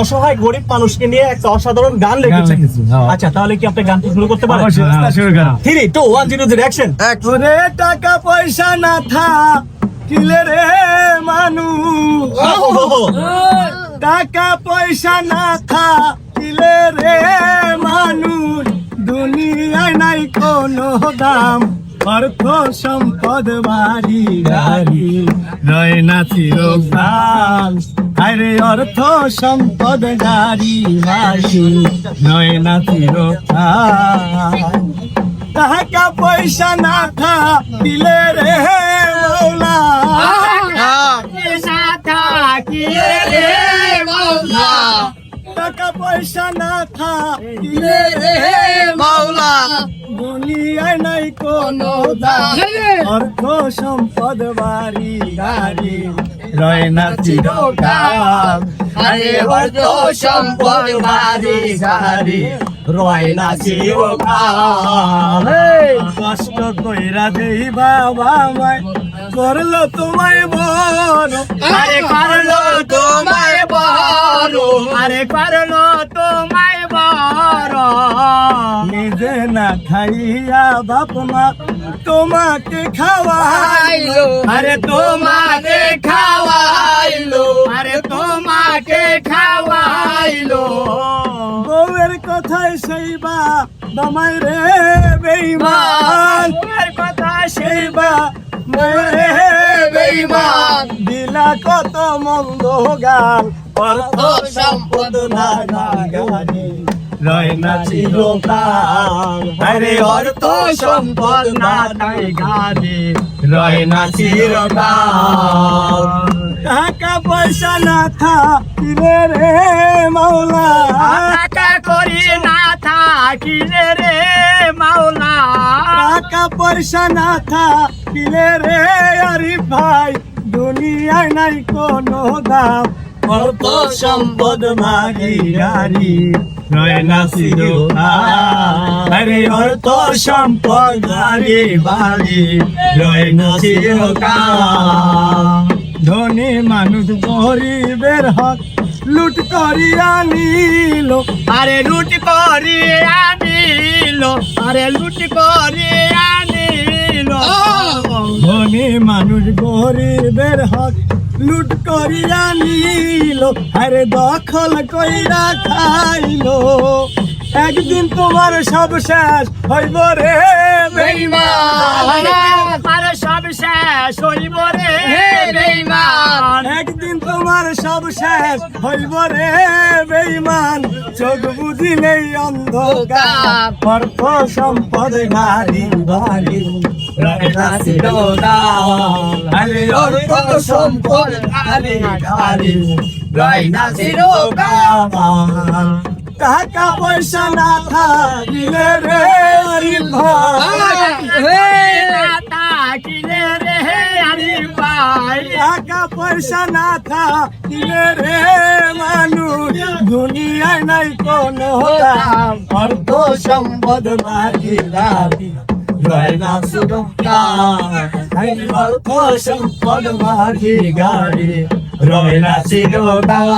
অসহায় গরিব মানুষকে নিয়ে একটা অসাধারণ গান লিখেছেন। হ্যাঁ। আচ্ছা তাহলে কি আপনি গানটা শুরু করতে পারেন। Three two one zero zero action ওরে টাকা পয়সা না থা কিলে রে মানুষ? টাকা পয়সা না থা কিলে রে মানুষ? দুনিয়ায় নাই কোনো দাম। অর্থ সম্পদ বাড়ি গাড়ি রয় না চিরকাল আরে অর্থ সম্পদ গাড়ি বাড়ি নয় না চিরকাল টাকা পয়সা না থা দিলে রে মৌলা টাকা পয়সা না থা দিলে রে মৌলা কোনো দাম। অর্থ সম্পদ বাড়ি গাড়ি। রয় না চিরকাল। আরে অর্থ সম্পদ বাড়ি গাড়ি। রয় না চিরকাল। কষ্ট কইরা দেই বাবা মায় করল তোমায় বড় আরে করল তোমায় বড় আরে করল খাইয়া বাপ মা তোমাকে খাওয়াইলো। আরে তোমাকে খাওয়াইলো। আরে তোমাকে খাওয়াইলো। বউয়ের কথায় সেইবা দমাই রে বেইমান বউয়ের কথা সেইবা রে বেইমান দিলা কত মন্দ গাল অর্থ সম্পদ না গানি। রয় না চিরকাল। আরে অর্থ সম্পদ না তাই গানি রয় না চিরকাল। টাকা পয়সা না থা রে মাওলা। টাকা করি না থাকিলে রে মাওলা। টাকা পয়সা না থা রে আরে ভাই দুনিয়ায় নাই কোনো দাম। অল্প সম্পদ মারি গাড়ি। আরে। অর্থ সম্পদ বাড়ি। ধনী মানুষ গরিবের হক লুট করিয়া নিল আরে লুট করি আনিল। আরে লুট করি আনিল। ধনী মানুষ গরিবের হক লুট করিয়া নিল আরে দখল কইরা খাইলো। একদিন তোমার সব শেষ হইব রে বেইমান আরে সব শেষ হইব রে বেইমান একদিন তোমার সব শেষ হইব রে বেইমান চোখ বুঝিলেই অন্ধকার। অর্থ সম্পদ গাড়ি বাড়ি। অর্থ সম্পদ গাড়ি গাড়ি রাইনা টাকা পয়সা না থাকিলে রে ভাই টাকা পয়সা না থাকিলে রে মানুষ, দুনিয়ায় নাই কোনো দাম। অর্থ সম্পদ মারি রাবি রয় না অর্থ সম্পদ মারি গাড়ি রয় না চিরকাল